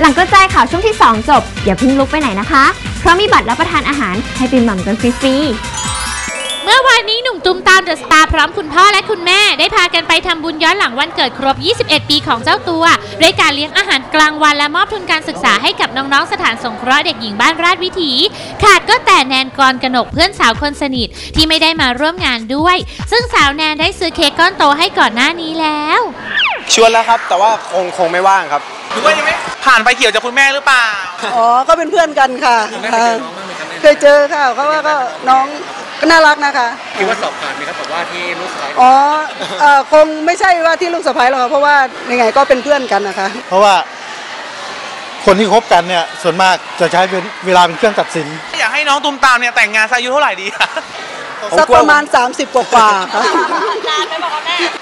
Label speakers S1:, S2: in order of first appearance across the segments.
S1: หลังกระจายข่าวช่วงที่ 2 จบ อย่าเพิ่งลุกไปไหนนะคะ เพราะมีบัตรรับประทานอาหารให้ไปหม่ำกันฟรีๆ
S2: เมื่อวานนี้หนุ่มตุ้มตามเดอะสตาร์พร้อมคุณพ่อและคุณแม่ ได้พากันไปทำบุญย้อนหลังวันเกิดครบ 21 ปีของเจ้าตัวด้วยการเลี้ยงอาหารกลางวันและมอบทุนการศึกษาให้กับน้องๆสถานสงเคราะห์เด็กหญิงบ้านราชวิถี ขาดก็แต่แนนกรกนกเพื่อนสาวคนสนิทที่ไม่ได้มาร่วมงานด้วย ซึ่งสาวแนนได้ซื้อเค้กก้อนโตให้ก่อนหน้านี้แล้ว
S3: ชวนแล้วครับ แต่ว่าคงคงไม่ว่างครับ
S4: หรือว่ายังไม่ ผ่านไปเกี่ยวจากคุณแม่หรือเปล่า
S5: อ๋อ ก็เป็นเพื่อนกันค่ะค่ะเคยเจอค่ะเขาว่าก็น้องก็น่ารักนะคะ
S6: คิดว่าสอบผ่านไหมครับแบบว่าที่ลูกชาย
S5: อ๋อเอ่อคงไม่ใช่ว่าที่ลูกสะใภ้หรอกค่ะเพราะว่ายังไงก็เป็นเพื่อนกันนะคะ
S7: เพราะว่าคนที่คบกันเนี่ยส่วนมากจะใช้เป็นเวลาเป็นเครื่องตัดสิน
S4: อยากให้น้องตุมตามเนี่ยแต่งงานสักอายุเท่าไหร่ดีอะ
S3: ผม
S5: สัก
S3: กลัว
S5: ประมาณ 30 กว่าๆค่ะ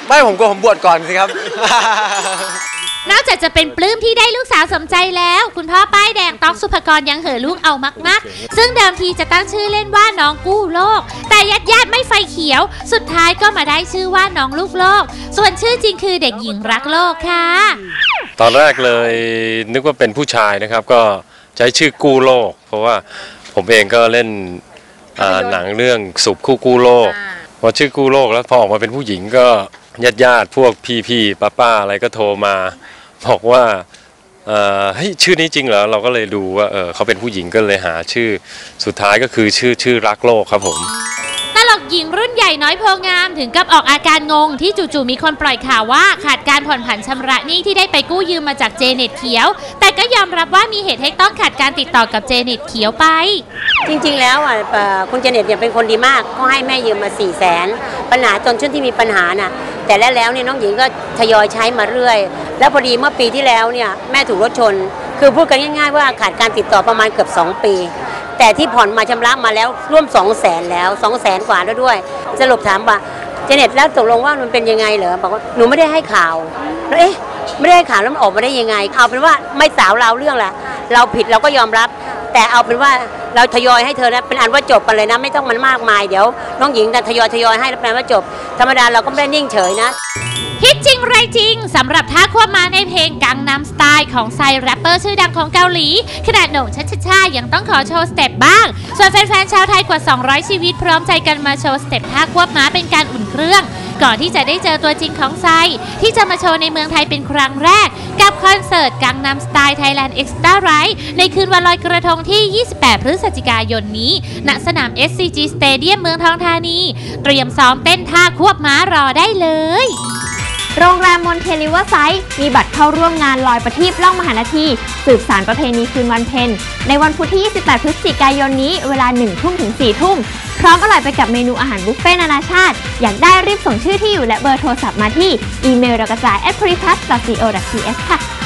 S3: ไม่ผมกลัวผมบวชก่อนสิครับ
S2: นอกจากจะเป็นปลื้มที่ได้ลูกสาวสมใจแล้ว คุณพ่อป้ายแดงต๊อกสุภกรยังเห่อลูกเอามากๆ ซึ่งเดิมทีจะตั้งชื่อเล่นว่าน้องกู้โลก แต่ญาติญาติๆไม่ไฟเขียว สุดท้ายก็มาได้ชื่อว่าน้องลูกโลก ส่วนชื่อจริงคือเด็กหญิงรักโลกค่ะ
S8: ตอนแรกเลยนึกว่าเป็นผู้ชายนะครับ ก็ใช้ชื่อกู้โลก เพราะว่าผมเองก็เล่นอ่าหนังเรื่องสุขคู่กู้โลก พอชื่อกู้โลกแล้วพอออกมาเป็นผู้หญิงก็ญาติญาติพวกพี่พี่ป้าป้าอะไรก็โทรมา บอกว่าเอ่อเฮ้ยชื่อนี้จริงเหรอเราก็เลยดูว่าเออเขาเป็นผู้หญิงก็เลยหาชื่อสุดท้ายก็คือชื่อชื่อรักโลกครับผม
S2: หญิงรุ่นใหญ่น้อยโพงามถึงกับออกอาการงงที่จู่ๆมีคนปล่อยข่าวว่าขาดการผ่อนผันชำระหนี้ที่ได้ไปกู้ยืมมาจากเจเน็ตเขียว แต่ก็ยอมรับว่ามีเหตุให้ต้องขาดการติดต่อกับเจเน็ตเขียวไป
S9: จริงๆ แล้วอะเอ่อคุณเจเน็ตเนี่ยเป็นคนดีมากก็ให้แม่ยืมมา4ี่แสนปัญหาจนช่วงที่มีปัญหาน่ะแต่แล้วแล้วเนี่ยน้องหญิงก็ทยอยใช้มาเรื่อย แล้วพอดีเมื่อปีที่แล้วเนี่ยแม่ถูกรถชน คือพูดกันง่าย ๆ ว่าขาดการติดต่อประมาณเกือบ 2 ปี แต่ที่ผ่อนมาชำระมาแล้วร่วม2 0 0แสนแล้ว2 0 0แสนกว่าแล้วด้วย สรุปถามว่าเจเน็ตแล้วตกลงว่ามันเป็นยังไงเหรอบอกว่าหนูไม่ได้ให้ข่าวแล้วเอ๊ะไม่ได้ให้ข่าวแล้วมันออกมาได้ยังไง เอาเป็นว่าไม่สาวเราเรื่องแหละเราผิดเราก็ยอมรับ แต่เอาเป็นว่าเราทยอยให้เธอนะเป็นอันว่าจบกันเลยนะ ไม่ต้องมันมากมายเดี๋ยว น้องหญิงแต่ทยอยทยอยให้แล้วเป็นว่าจบ ธรรมดาเราก็ไม่ได้นิ่งเฉยนะ
S2: ฮิตจริงไรจริงสำหรับท่าควบม้าในเพลงกังนำสไตล์ของไซแรปเปอร์ชื่อดังของเกาหลี ขนาดหน่งชัชชายังต้องขอโชว์สเต็ปบ้าง ส่วนแฟนๆชาวไทยกว่า 200 ชีวิตพร้อมใจกันมาโชว์สเต็ปท่าควบม้าเป็นการอุ่นเครื่อง ก่อนที่จะได้เจอตัวจริงของไซ ที่จะมาโชว์ในเมืองไทยเป็นครั้งแรก กับคอนเสิร์ตกังนำสไตล์ Thailand Extra Right ในคืนวันลอยกระทงที่ 28 พฤศจิกายนนี้ณสนาม SCG Stadium เมืองทองธานี เตรียมซ้อมเต้นท่าควบม้ารอได้เลย
S1: โรงแรมมอนเทลิเวอร์ไซต์มีบัตรเข้าร่วมงานลอยประทีปล่องมหานาที สืบสารประเพณีคืนวันเพ็ญในวันพุธที่ 28 พฤศจิกายนนี้เวลา 1 ทุ่มถึง 4 ทุ่ม พร้อมอร่อยไปกับเมนูอาหารบุฟเฟ่ต์นานาชาติ อยากได้รีบส่งชื่อที่อยู่และเบอร์โทรศัพท์มาที่อีเมลเรากระจาย at p r e p l u s co th ค่ะ